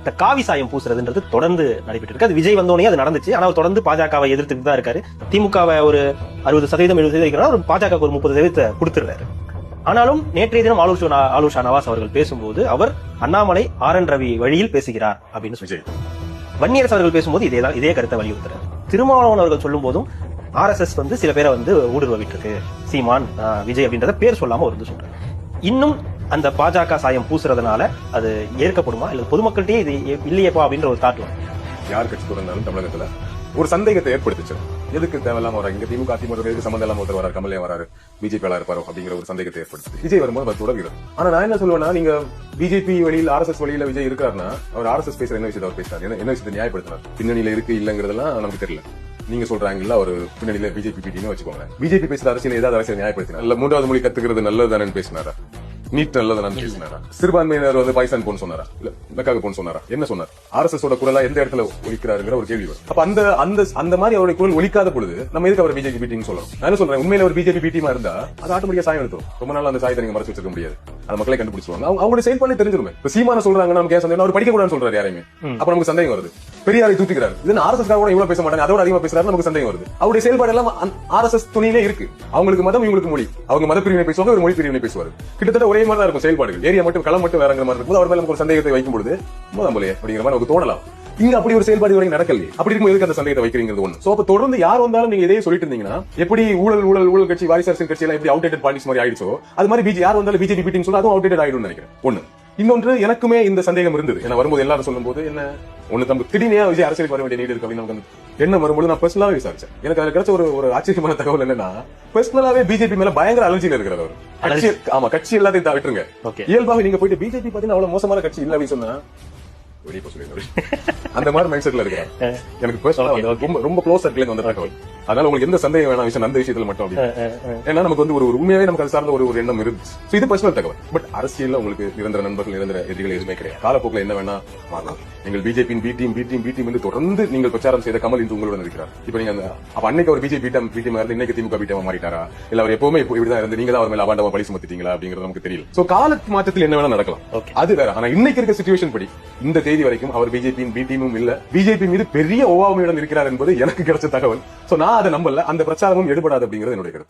இந்த காவி சாயம் பூசுறதுன்றது தொடர்ந்து நடைபெற்று இருக்கு அது விஜய் வந்தோடனே அது நடந்துச்சு. ஆனால் தொடர்ந்து பாஜகவை எதிர்த்துட்டு தான் இருக்காரு. திமுகவை ஒரு அறுபது சதவீதம் எழுபது சதவீதம் ஒரு பாஜக ஒரு முப்பது சதவீதத்தை கொடுத்துடுறாரு. ஆனாலும் நேற்றைய தினம் ஆலோசனா ஆலோஷா நவாஸ் அவர்கள் பேசும்போது அவர் அண்ணாமலை ஆர் என் ரவி வழியில் பேசுகிறார் அப்படின்னு சொல்லி. வன்னியரசு அவர்கள் பேசும்போது இதே தான் இதே கருத்தை வலியுறுத்துறாரு. திருமாவளவன் அவர்கள் சொல்லும் போதும் ஆர்எஸ்எஸ் வந்து சில பேரை வந்து ஊடுருவிட்டு இருக்கு சீமான் விஜய் அப்படின்றத பேர் சொல்லாம வந்து சொல்றாரு. இன்னும் அந்த பாஜக சாயம் பூசுறதுனால அது ஏற்கப்படுமா? இல்ல பொதுமக்கள்கிட்டயே இது இல்லையப்பா அப்படின்ற ஒரு தாட் யார் கட்சி தொடர்ந்தாலும் தமிழகத்துல ஒரு சந்தேகத்தை ஏற்படுத்துச்சு. எதுக்கு தேவையில்லாம வராங்க? இங்க திமுக அதிமுக எதுக்கு சம்பந்தம் இல்லாம ஒருத்தர் வராரு கமலே வராரு பிஜேபி இருப்பாரோ அப்படிங்கிற ஒரு சந்தேகத்தை ஏற்படுத்து விஜய் வரும்போது அது தொடர்கிறது ஆனா நான் என்ன சொல்லுவேன்னா நீங்க பிஜேபி வழியில் ஆர்எஸ்எஸ் வழியில விஜய் இருக்காருன்னா அவர் ஆர்எஸ்எஸ் பேசுற என்ன விஷயத்தை அவர் பேசுறாரு? என்ன- விஷயத்தை நியாயப்படுத்தினார் பின்னணியில இருக்கு இல்லங்கிறதெல்லாம் நமக்கு தெரியல. நீங்க சொல்றாங்கல்ல ஒரு பின்னணியில பிஜேபி பிடின்னு வச்சுக்கோங்க பிஜேபி பேசுற அரசியல் ஏதாவது அரசியல் நியாயப்படுத்தினார்? இல்ல மூன்றாவது மொழி கத்துக்கிறது நல்லதுதானு பேசினாரா? நீட் நல்லதுதானே பேசினாரா சிறுபான்மையினர் வந்து பாய்சான் போன்னு சொன்னாரா? இல்ல மெக்காக போன்னு சொன்னாரா? என்ன சொன்னார்? ஆர்எஸ்எஸ் ஓட குரலா எந்த இடத்துல ஒலிக்கிறாருங்கிற ஒரு கேள்வி வரும். அப்ப அந்த அந்த அந்த மாதிரி அவருடைய குரல் ஒலிக்காத பொழுது நம்ம எதுக்கு அவர் பிஜேபி பிடின்னு சொல்லணும்? நான் என்ன சொல்றேன்? உண்மையில ஒரு பிஜேபி பிடிமா இருந்தா அது ஆட்டோமேட்டிக்கா சாயம் எடுத்துரும். ரொம்ப நாள் அந்த சாயத்தை நீங்க மறைச்சு வச்சிருக்க முடியாது. அந்த மக்களை கண்டுபிடிச்சுவாங்க அவங்க அவங்களுடைய செயல்பாடு தெரிஞ்சிருமே. இப்ப சீமான சொல்றாங்க நமக்கு ஏன் சந்தேகம். அவர் படிக்க கூடாதுன்னு சொல்றாரு யாரையுமே. அப்ப நமக்கு சந்தேகம் வருது. பெரியாரை தூத்துக்கிறார். இது ஆர்எஸ்எஸ் கூட இவ்வளவு பேச மாட்டாங்க. அதோட அதிகமா பேசுறாரு நமக்கு சந்தேகம் வருது. அவருடைய செயல்பாடு எல்லாம் ஆர்எஸ்எஸ் துணியிலே இருக்கு. அவங்களுக்கு மதம் இவங்களுக்கு மொழி. அவங்க மத பிரிவினை பேசுவாங்க ஒரு மொழி பிரிவினை பேசுவார். கிட்டத்தட்ட ஒரே மாதிரி தான் இருக்கும் செயல்பாடுகள். ஏரியா மட்டும் களம் மட்டும் வேறங்கிற மாதிரி இருக்கும் அவர் மேல நமக்கு ஒரு சந்தேகத்தை வைக்கும் பொழுது முதம்பலையே அப்படிங்கிற மாதிரி நமக்கு தோணலாம். இங்க அப்படி ஒரு செயல்பாடு வரைக்கும் நடக்கலையே. அப்படி இருக்கும் எதுக்கு அந்த சந்தேகத்தை வைக்கிறீங்கிறது ஒண்ணு. சோ அப்ப தொடர்ந்து யார் வந்தாலும் நீங்க இதே சொல்லிட்டு இருந்தீங்கன்னா எப்படி ஊழல் ஊழல் ஊழல் கட்சி வாரிசு அரசியல் கட்சி எல்லாம் எப்படி அவுட்டேட் பாலிசி மாதிரி ஆயிடுச்சோ அது மாதிரி பிஜே யார் வந்தாலும் பிஜேபி பீட்டிங் சொல்ல அதுவும் அவுடேட்டட் ஆயிடும் நினைக்கிறேன். ஒண்ணு. இன்னொன்று எனக்குமே இந்த சந்தேகம் இருந்தது. ஏன்னா வரும்போது எல்லாரும் சொல்லும்போது என்ன ஒண்ணு நமக்கு திடீர்னு விஜய் அரசியலுக்கு வர வேண்டிய நீடு இருக்கு? அப்படின்னு நமக்கு எண்ணம் வரும்போது? நான் பர்சனலாவே விசாரிச்சேன். எனக்கு அதுல கிடைச்ச ஒரு ஒரு ஆச்சரியமான தகவல் என்னன்னா பர்சனலாவே பிஜேபி மேல பயங்கர அலர்ஜியில இருக்கிறவர் அவர். கட்சி ஆமா கட்சி எல்லாத்தையும் விட்டுருங்க. இயல்பாக நீங்க போயிட்டு பிஜேபி பாத்தீங்கன்னா அவ்வளவு மோசமான கட்சி இல்ல அப்படின்னு சொன்னா வெளியே போக சொல்லிடுங்க. அந்த மாதிரி மைண்ட் செட்ல இருக்கிறார் எனக்கு பர்சனலா வந்து ரொம்ப ரொம்ப க்ளோஸ் சர்க்கிள் வந்த தகவல் அதனால உங்களுக்கு எந்த சந்தேகம் வேணாம் விஷயம் அந்த விஷயத்துல மட்டும் ஏன்னா நமக்கு வந்து ஒரு உண்மையாவே நமக்கு அது சார்ந்த ஒரு ஒரு எண்ணம் இருந்துச்சு. இது பர்சனல் தகவல். பட் அரசியல்ல உங்களுக்கு நிரந்தர நண்பர்கள் நிரந்தர எதிரிகள் எதுவுமே கிடையாது. காலப்போக்கில் என்ன வேணா மாறலாம். நீங்கள் பிஜேபியின் B team B team B team என்று தொடர்ந்து நீங்கள் பிரச்சாரம் செய்த கமல் இன்று உங்களுடன் இருக்கிறார். இப்ப நீங்க அந்த அப்ப அன்னைக்கு அவர் பிஜேபி டீம் பி டீம் இருந்து இன்னைக்கு திமுக பி டீம் மாறிட்டாரா? இல்ல அவர் எப்பவுமே இப்போ இப்படிதான் இருந்து நீங்க தான் அவர் மேல அபாண்டமா பழி சுமத்திட்டீங்களா அப்படிங்கிறது நமக்கு தெரியல. சோ கால மாற்றத்தில் என்ன வேணா நடக்கலாம். அது வேற. ஆனா இன்னைக்கு இருக்க சுச்சுவேஷன் படி இந்த தேதி வரைக்கும் அவர் பிஜேபியின் பி டீமும் இல்ல. பிஜேபி மீது பெரிய ஓவாமையுடன் இருக்கிறார் என்பது எனக்கு கிடைச்ச தகவல். சோ நான் அதை நம்பல. அந்த பிரச்சாரமும் எடுபடாது அப்படிங்கிறது என்னுடைய கருத்து.